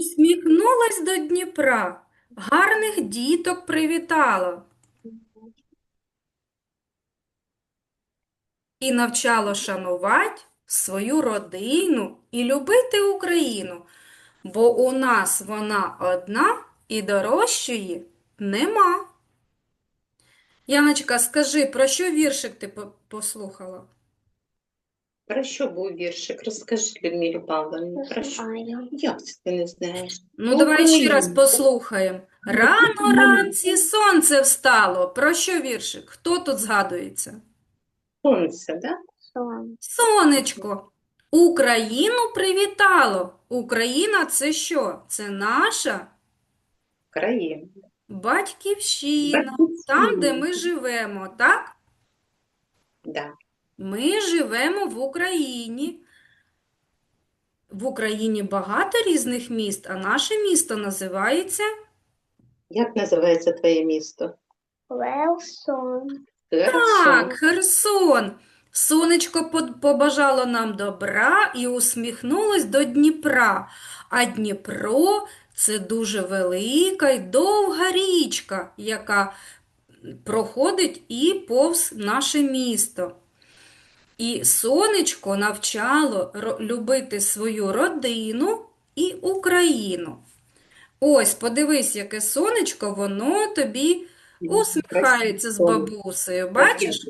Усміхнулась до Дніпра, гарних діток привітала і навчало шанувати свою родину і любити Україну, бо у нас вона одна і дорожчої нема. Яночка, скажи, про що віршик ти послухала? Про що був віршик? Розкажи, Людмилі Павловні, про що? Як це ти не знаєш? Ну, давай ще раз послухаємо. Рано ранці сонце встало. Про що віршик? Хто тут згадується? Сонце, да? Сонечко. Україну привітало. Україна це що? Це наша Країна. батьківщина. Там, де ми живемо, так? Да. Ми живемо в Україні. В Україні багато різних міст, а наше місто називається Як називається твоє місто? Херсон. Так, Херсон. Сонечко побажало нам добра і усміхнулось до Дніпра. А Дніпро це дуже велика й довга річка, яка проходить і повз наше місто. І сонечко навчало любити свою родину і Україну. Ось, подивись, яке сонечко, воно тобі усміхається з бабусею. Бачиш?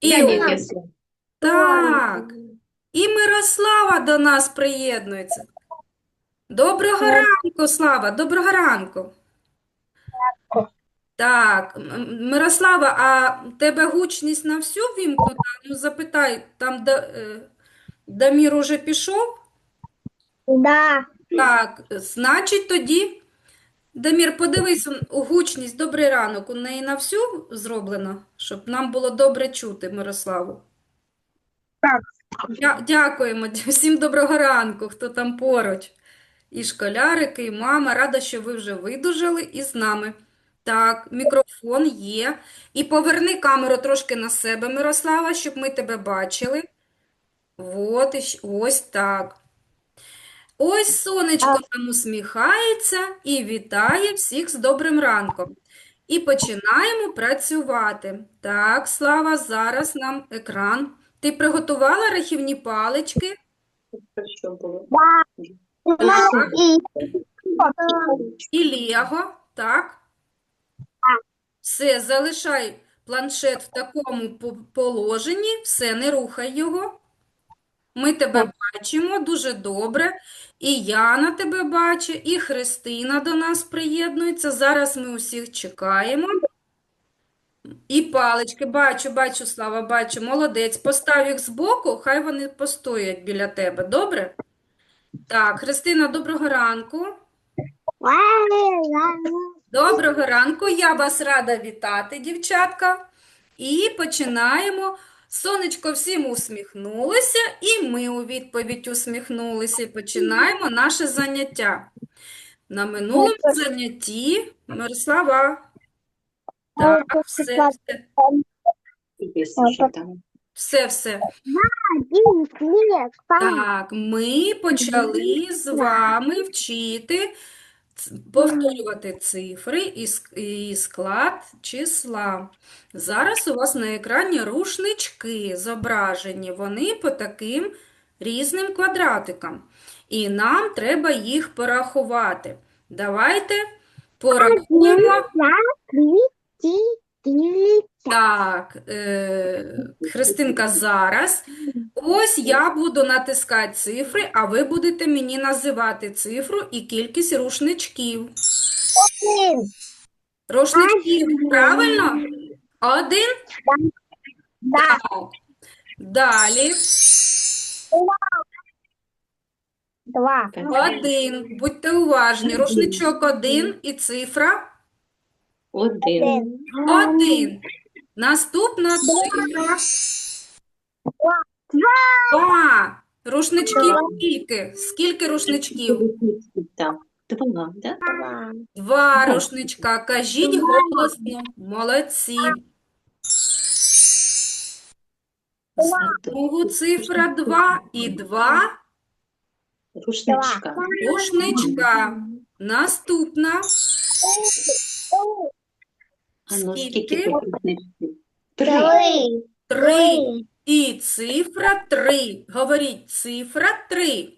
І так, і Мирослава до нас приєднується. Доброго ранку, Слава, доброго ранку. Так, М- Мирослава, а в тебе гучність на всю вімкнута? Ну, запитай, там Да- е, Дамір уже пішов? Да. Так, значить тоді, Дамір, подивись, у гучність, добрий ранок, у неї на всю зроблено, щоб нам було добре чути Мирославу. Так. Дя- Дякуємо, всім доброго ранку, хто там поруч. І школярики, і мама, рада, що ви вже видужали і з нами. Так, мікрофон є. І поверни камеру трошки на себе, Мирослава, щоб ми тебе бачили. От, і щ- ось так. Ось сонечко нам усміхається і вітає всіх з добрим ранком. І починаємо працювати. Так, Слава, зараз нам екран. Ти приготувала рахівні палички? Що було? Так. І І Лего, так? Все, залишай планшет в такому по- положенні, все, не рухай його. Ми тебе бачимо дуже добре. І Яна тебе бачить, і Христина до нас приєднується. Зараз ми усіх чекаємо. І палички, бачу, бачу, Слава, бачу, молодець. Постав їх збоку, хай вони постоять біля тебе, добре? Так, Христина, доброго ранку. Доброго ранку, я вас рада вітати, дівчатка. І починаємо. Сонечко всім усміхнулося, і ми у відповідь усміхнулися. І починаємо наше заняття. На минулому занятті Мирослава. Так, все, все, все, все. Так, ми почали з вами вчити повторювати цифри і і склад числа. Зараз у вас на екрані рушнички зображені, вони по таким різним квадратикам. І нам треба їх порахувати. Давайте порахуємо. Так, е, Христинка, зараз. Ось я буду натискати цифри, а ви будете мені називати цифру і кількість рушничків. Рушничків, правильно? Один? Так. Далі. Два. Один. Будьте уважні. Рушничок один і цифра Один. один. Наступна цифра два. Рушничків скільки? Скільки рушничків? Так. Два, да? Два. Два рушничка. Кажіть голосно. Молодці. Знову цифра 2 і 2. Рушничка. Рушничка. Наступна. А ну, Скільки? Три. Три. Три. І цифра три. Говоріть, цифра три.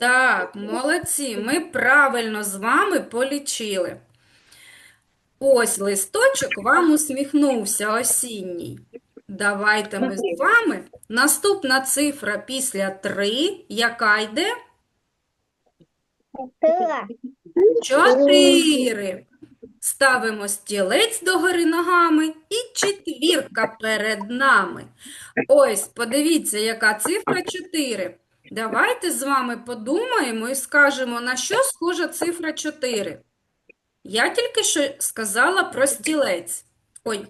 Так, молодці, ми правильно з вами полічили. Ось листочок вам усміхнувся осінній. Давайте ми з вами. Наступна цифра після 3, яка йде? 4. Ставимо стілець догори ногами і четвірка перед нами. Ось, подивіться, яка цифра 4. Давайте з вами подумаємо і скажемо, на що схожа цифра 4. Я тільки що сказала про стілець. Ой.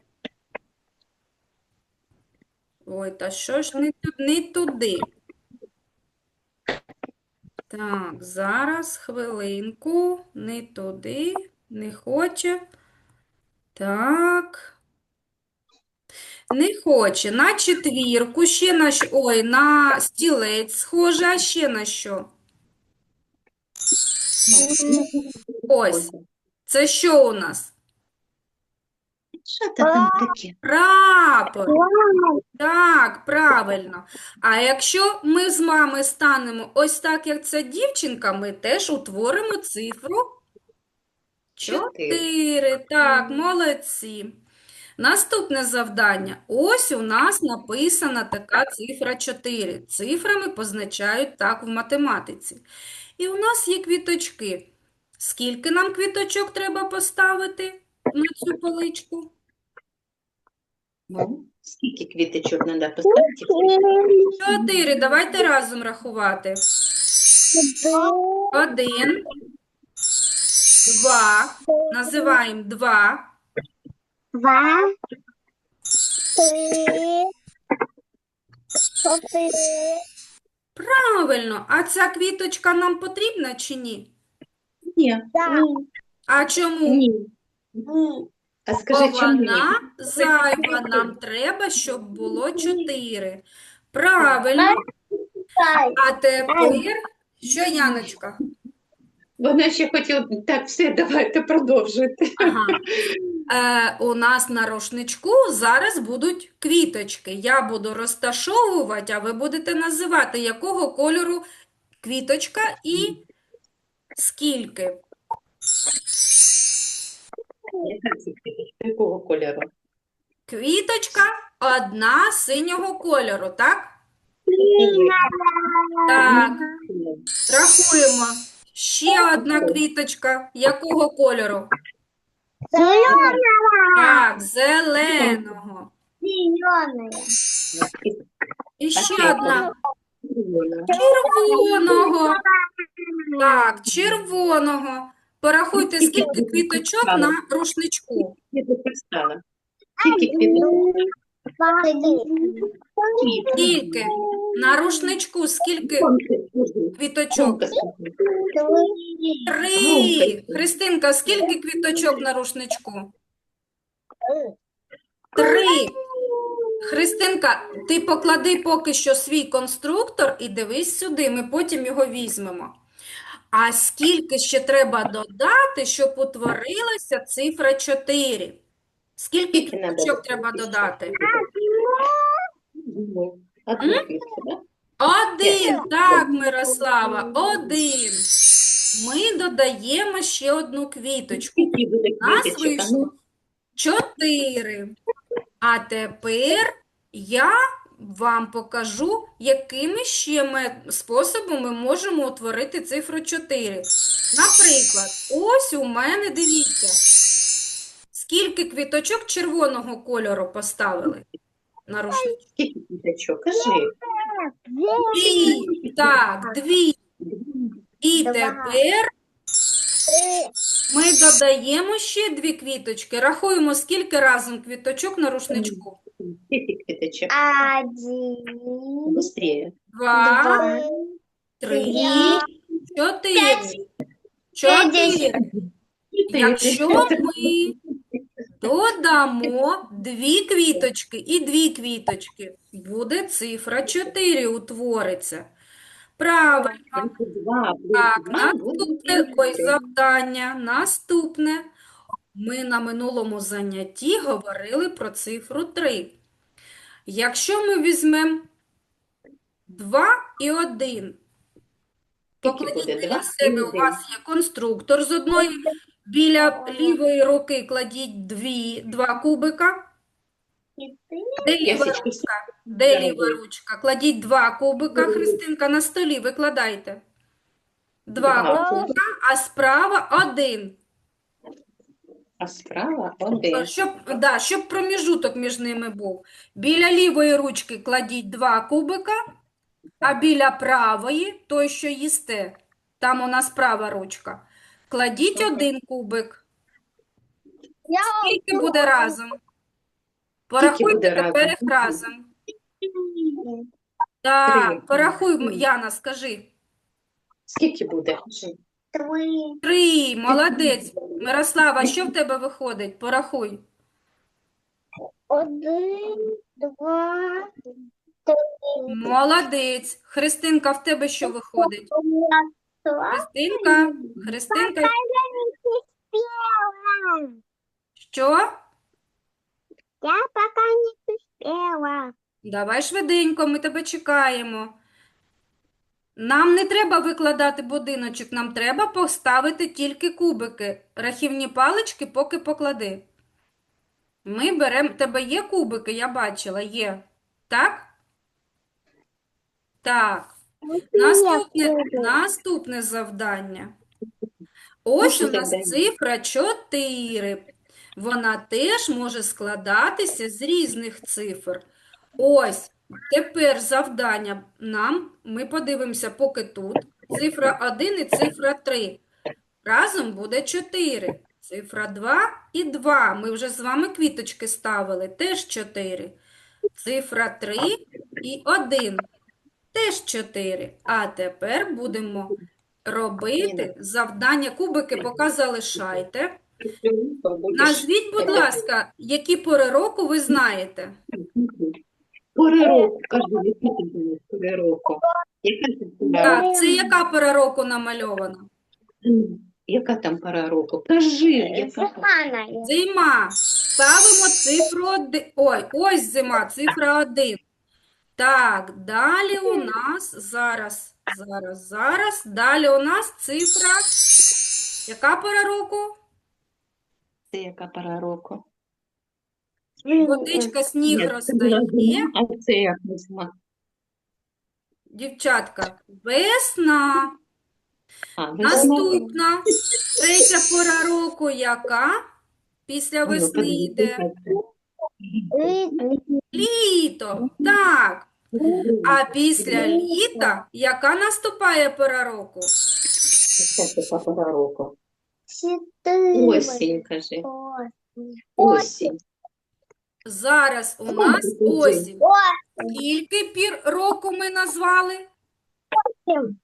Ой, та що ж не туди? Так, зараз, хвилинку, не туди, не хоче. Так. Не хоче. На четвірку, ще на що? Ой, на стілець схоже, а ще на що? Ось. Це що у нас? Що це там таке? Прапор. Так, правильно. А якщо ми з мами станемо ось так, як ця дівчинка, ми теж утворимо цифру Чотири. 4. Так, молодці. Наступне завдання. Ось у нас написана така цифра 4. Цифрами позначають так в математиці. І у нас є квіточки. Скільки нам квіточок треба поставити на цю поличку? Ну, скільки квіточок треба поставити? Чотири. Давайте разом рахувати. Один, два. Називаємо два. Два. Три. Чотири. Правильно. А ця квіточка нам потрібна чи ні? Ні. А чому? Ні. Ні. А Бо скажи, чому ні? вона зайва. Нам треба, щоб було чотири. Правильно. А тепер, що, Яночка? Вона ще хотіла, так, все, давайте продовжуйте. Ага. Е, у нас на рушничку зараз будуть квіточки. Я буду розташовувати, а ви будете називати, якого кольору квіточка і скільки. Якого кольору? Квіточка одна синього кольору, так? Так, рахуємо. Ще одна квіточка. Якого кольору? Зелена. Так, зеленого. Зеленая. І ще одна червоного. Так, червоного. Порахуйте, скільки квіточок на рушничку. Скільки? На рушничку скільки квіточок? Три. Христинка, скільки квіточок на рушничку? Три. Христинка, ти поклади поки що свій конструктор і дивись сюди, ми потім його візьмемо. А скільки ще треба додати, щоб утворилася цифра 4? Скільки квіточок треба додати? Одну квітку, да? Один, так, Мирослава, один. Ми додаємо ще одну квіточку. Скільки буде Нас квіточок? А вийшло ну, чотири. А тепер я вам покажу, якими ще ми способами ми можемо утворити цифру 4. Наприклад, ось у мене, дивіться, скільки квіточок червоного кольору поставили на рушник? скільки квіточок? Кажи. Дві. Так, дві. І тепер ми додаємо ще дві квіточки. Рахуємо, скільки разом квіточок на рушничку. Квіточок? Один. Быстрее. Два, Два. три, три, чотири. Чотири. Якщо ми Додамо дві квіточки і дві квіточки. Буде цифра 4 утвориться. Правильно. Так, наступне ой, завдання. Наступне. Ми на минулому занятті говорили про цифру 3. Якщо ми візьмемо 2 і 1, Скільки покладіть Два себе, у вас є конструктор з одної, біля лівої руки кладіть дві, два кубика. Де ліва ручка? Де ліва ручка? Кладіть два кубика, Христинка, на столі викладайте. Два. кубика, а справа один. А справа один. Щоб, да, щоб проміжуток між ними був. Біля лівої ручки кладіть два кубика, а біля правої, той, що їсте, там у нас права ручка, кладіть один кубик. Я Скільки буде разом? Порахуйте буде тепер разом? їх разом. Так, порахуй, Яна, скажи. Скільки буде? Три, Три, молодець. Мирослава, що в тебе виходить? Порахуй. один, два, три. Молодець. Христинка, в тебе що виходить? Христинка, Христинка, успела. що? Я пока не успела. Давай швиденько, ми тебе чекаємо. Нам не треба викладати будиночок, нам треба поставити тільки кубики. Рахівні палички поки поклади. Ми беремо, тебе є кубики, я бачила, є. Так? Так. Наступне, наступне завдання. Ось у нас цифра 4. Вона теж може складатися з різних цифр. Ось, тепер завдання нам, ми подивимося поки тут. Цифра 1 і цифра 3. Разом буде 4. Цифра 2 і 2. Ми вже з вами квіточки ставили, теж 4. Цифра 3 і 1. Теж 4. А тепер будемо робити завдання. Кубики поки залишайте. Назвіть, будь ласка, які пори року ви знаєте? Пори року, кажи, які були пори року? Яка там пора? Так, це яка пора року намальована? М, Яка там пора року? Кажи, яка там? Зиманая. Зима. Ставимо цифру 1. Ой, ось зима, цифра 1. Так, далі у нас зараз, зараз, зараз. Далі у нас цифра. Яка пора року? Це яка пора року? Водичка, сніг розтає. була зима, а це як зима? Дівчатка, весна. А. Наступна. Третя пора року яка? Після ну, весни йде. Літо. Так. А після літа яка наступає пора року? Осінь, кажи. Осінь. Зараз у нас осінь. Скільки пір року ми назвали?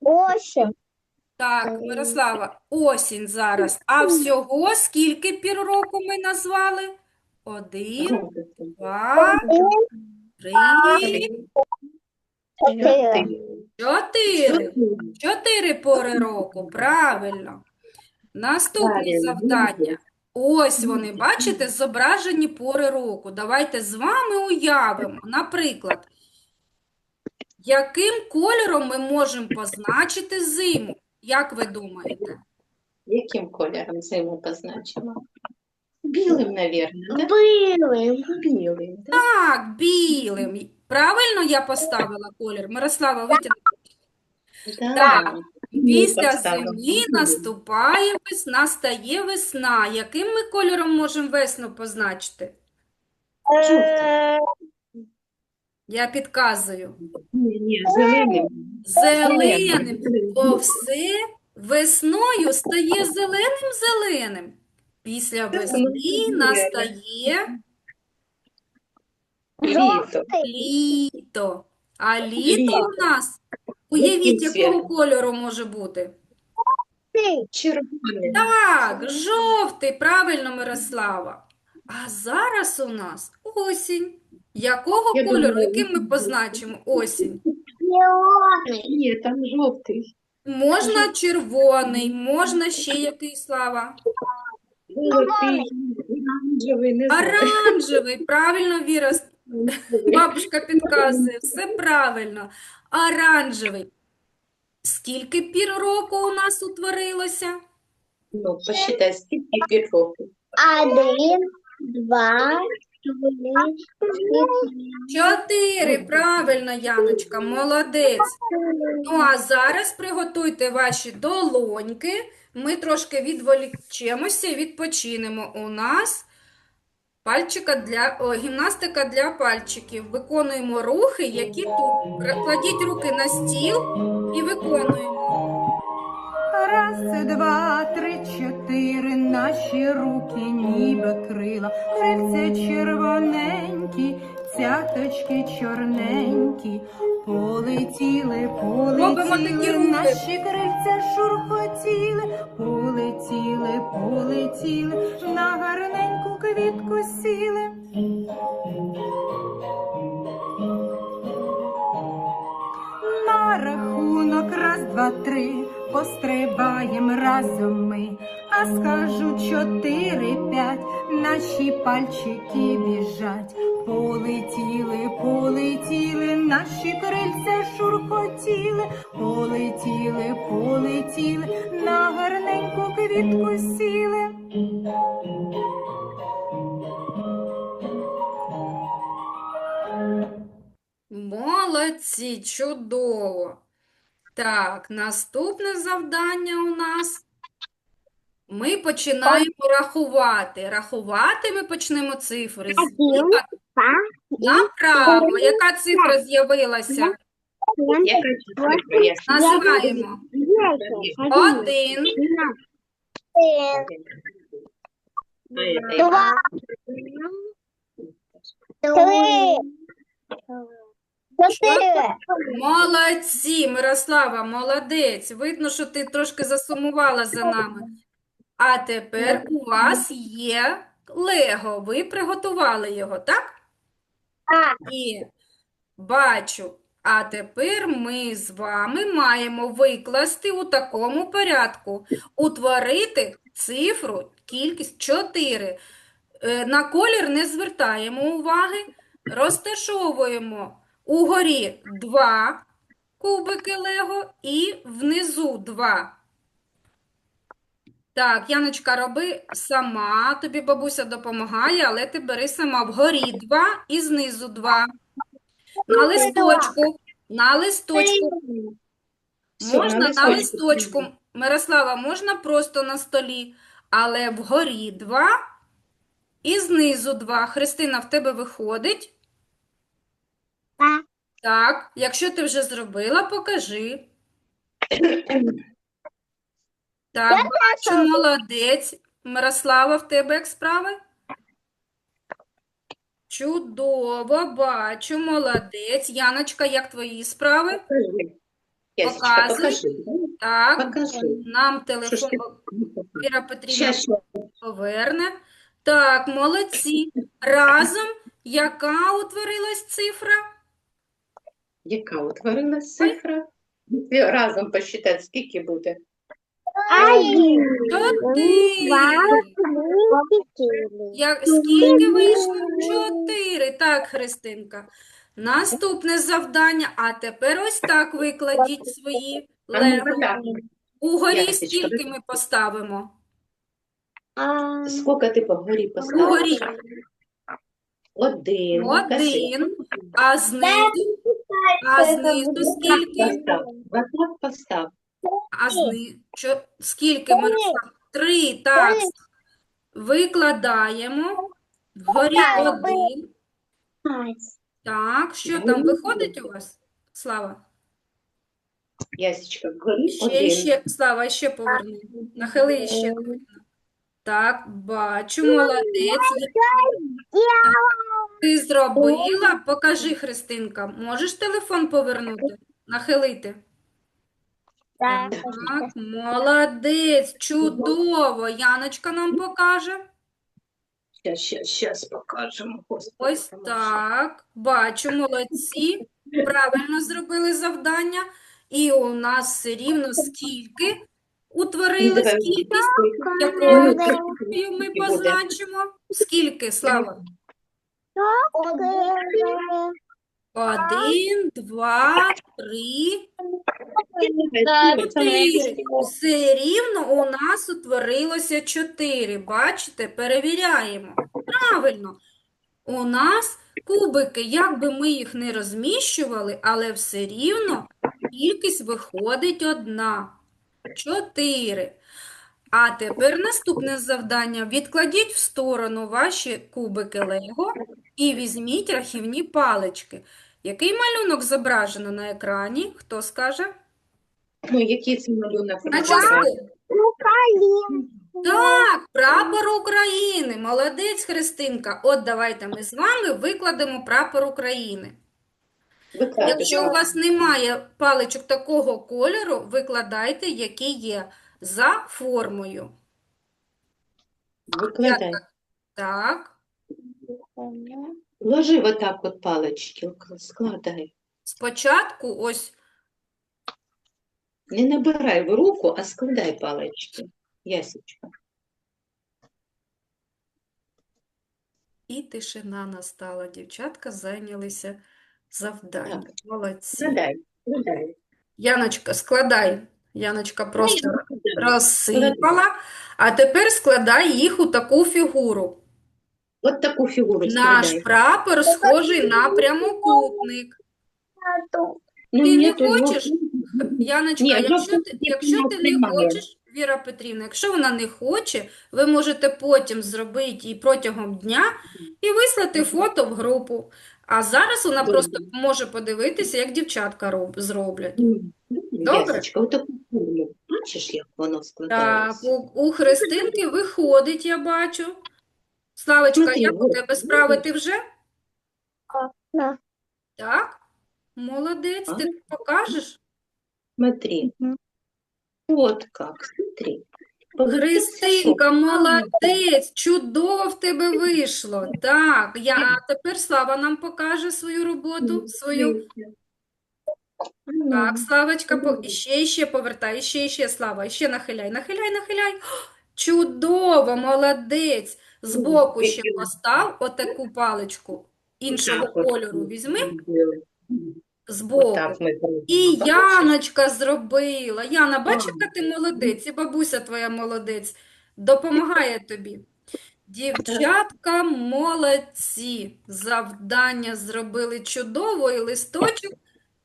Осень. Так, Мирослава, осінь зараз. А всього скільки пір року ми назвали? Один, два, три, чотири. Чотири пори року, правильно. Наступне завдання. Ось вони, бачите, зображені пори року. Давайте з вами уявимо, наприклад, яким кольором ми можемо позначити зиму? Як ви думаєте? Яким кольором зиму позначимо? Білим, мабуть. Білим, да? Так, білим. Правильно я поставила колір? Мирослава, витягни. Да. Так. Після поставила. зими наступає весна, настає весна. Яким ми кольором можемо весну позначити? Я підказую. Ні, ні, зеленим. Зеленим. Бо все весною стає зеленим-зеленим. Після весни настає Літо. літо. А літо Літо. у нас, уявіть, якого кольору може бути? Червоне. Так, жовтий, правильно, Мирослава. А зараз у нас осінь. Якого Я кольору, думаю, яким ми позначимо осінь? Ні, там жовтий. Можна червоний, можна ще який, Слава? Оранжевий, не знаю. Оранжевий, правильно, Віра, бабушка підказує, все правильно. Оранжевий. Скільки пір року у нас утворилося? Ну, посчитай, скільки пір років. Один, два, три. Чотири, правильно, Яночка, молодець. Ну, а зараз приготуйте ваші долоньки. Ми трошки відволічемося і відпочинемо. У нас пальчика для, о, гімнастика для пальчиків. Виконуємо рухи, які тут. Кладіть руки на стіл і виконуємо. Раз, два, три, чотири, наші руки ніби крила, крильця червоненькі, цяточки чорненькі, полетіли, полетіли, наші крильця шурхотіли, полетіли, полетіли, на гарненьку квітку сіли. На рахунок раз, два, три, пострибаєм разом ми, а скажу чотири, п'ять, наші пальчики біжать. Полетіли, полетіли, наші крильця шурхотіли, полетіли, полетіли, на гарненьку квітку сіли. Молодці, чудово. Так, наступне завдання у нас. Ми починаємо рахувати. Рахувати ми почнемо цифри Один. Два, направо. Яка цифра з'явилася? семь? Я Називаємо. Один, один, два, три, четыре, Молодці, Мирослава, молодець. Видно, що ти трошки засумувала за нами. А тепер у вас є Лего. Ви приготували його, так? Так. І бачу. А тепер ми з вами маємо викласти у такому порядку. Утворити цифру, кількість 4. Е, На колір не звертаємо уваги. Розташовуємо угорі 2 кубики Лего і внизу 2. Так, Яночка, роби сама. Тобі бабуся допомагає, але ти бери сама. Вгорі 2 і знизу 2. На листочку. На листочку. Можна на листочку. Мирослава, можна просто на столі, але вгорі 2 і знизу 2. Христина, в тебе виходить? Так. Так, якщо ти вже зробила, покажи. Так, бачу, молодець. Мирослава, в тебе як справи? Чудово, бачу, молодець. Яночка, як твої справи? Покажи. Ясечка, Показуй. покажи. Так, Покажи. нам Що ж телефон ти? Віра Петрівна Щас, щас. поверне. Так, молодці. Разом яка утворилась цифра? Яка утворилась цифра? Разом посчитай, скільки буде? Один, Чотири. два, три, скільки вийшло? Чотири. Так, Христинка. Наступне завдання. А тепер ось так викладіть свої лего. Угорі Ясечка, скільки ми поставимо? А, Скільки ти по горі поставив? Угорі Один. Кажи. один, а знизу, а знизу скільки? Постав. Отак постав. А зни... Чо... Скільки ми роз- Три, так. Викладаємо. Вгорі один. Так, що там виходить у вас? Слава? Ясечка, вгорі Ще, один. ще, Слава, ще поверни. Нахили ще. Так, бачу, молодець. Ти зробила? Покажи, Христинка. Можеш телефон повернути? Нахилити? Так. Так, молодець, чудово. Яночка нам покаже. Щас, щас, щас покажемо. Ось так. Бачу, молодці. Правильно зробили завдання. І у нас все рівно скільки утворили, скільки, якою це ми позначимо? Скільки, Слава? Один, два, три, чотири. Все рівно у нас утворилося чотири. Бачите, перевіряємо. Правильно. У нас кубики, як би ми їх не розміщували, але все рівно кількість виходить одна. Чотири. А тепер наступне завдання. Відкладіть в сторону ваші кубики Лего і візьміть рахівні палички. Який малюнок зображено на екрані? Хто скаже? Ну, який це малюнок? На розбирає? части? Так, прапор України. Молодець, Христинка. От давайте ми з вами викладемо прапор України. Якщо у вас немає паличок такого кольору, викладайте, які є, за формою. Викладай. Так, Ложи вот так от палички, складай. спочатку ось Не набирай в руку, а складай палички. Ясечка. і тишина настала. Дівчатка зайнялися завданням. Так. Молодці. Складай, складай. Яночка, складай. Яночка просто. Розсипала, а тепер складай їх у таку фігуру. От таку фігуру Наш складай. прапор схожий на прямокутник. Ну, Ти не нету хочеш? Яночка, Ні, якщо жовтого ти, цвіту якщо ти не хочеш, Віра Петрівна, якщо вона не хоче, ви можете потім зробити і протягом дня і вислати фото в групу. А зараз вона просто може подивитися, як дівчатка роб- зроблять. Добре. Ясечка, отаку форму. Бачиш, як воно Так, складається? у, у Христинки виходить, я бачу. Славочка, Смотри, як у тебе справи? Ти вже? Да. Так? Молодець, ти покажеш? Смотри. Мгм. Вот как, смотри. Христинка, молодець, чудово в тебе вийшло. Так, я, а тепер Слава нам покаже свою роботу, свою. Так, Славочка, по... ще, ще повертай, ще, ще, Слава, ще нахиляй, нахиляй, нахиляй. Чудово, молодець. Збоку ще постав отаку паличку іншого Так, от. кольору візьми, Отак збоку. ми зробимо. І Бачиш? Яночка зробила. Яна, бачиш, яка ти молодець, і бабуся твоя молодець. Допомагає тобі. Дівчатка молодці. Завдання зробили чудово, і листочок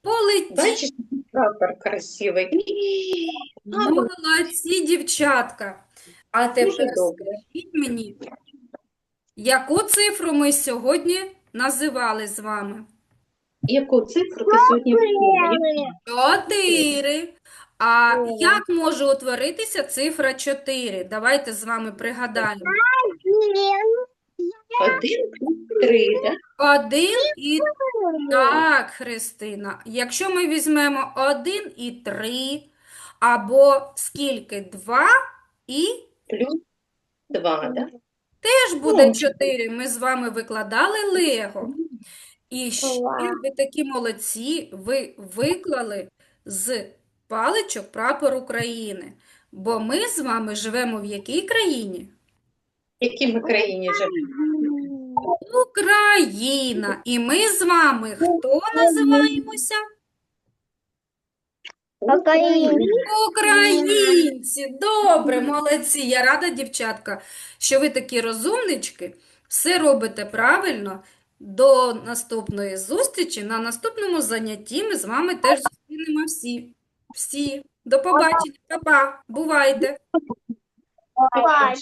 полетів. Бачиш, який прапор красивий. А, Молодці, дівчатка. А тепер добре. скажіть мені, яку цифру ми сьогодні називали з вами? Яку цифру ти сьогодні вибрала? Чотири. А О. як може утворитися цифра 4? Давайте з вами пригадаємо. Один плюс три, так? Один і так, Христина. Якщо ми візьмемо один і три, або скільки? Два і Плюс два, так? теж буде Ну. 4. Ми з вами викладали Лего. І ще ви такі молодці, ви виклали з паличок прапор України. Бо ми з вами живемо в якій країні? В якій ми країні живемо? Україна. І ми з вами хто називаємося? Україна. Українці. Добре, молодці. Я рада, дівчатка, що ви такі розумнички, все робите правильно. До наступної зустрічі. На наступному занятті ми з вами теж зустрінемо всі. Всі. До побачення. Па-па. Бувайте. Бувай.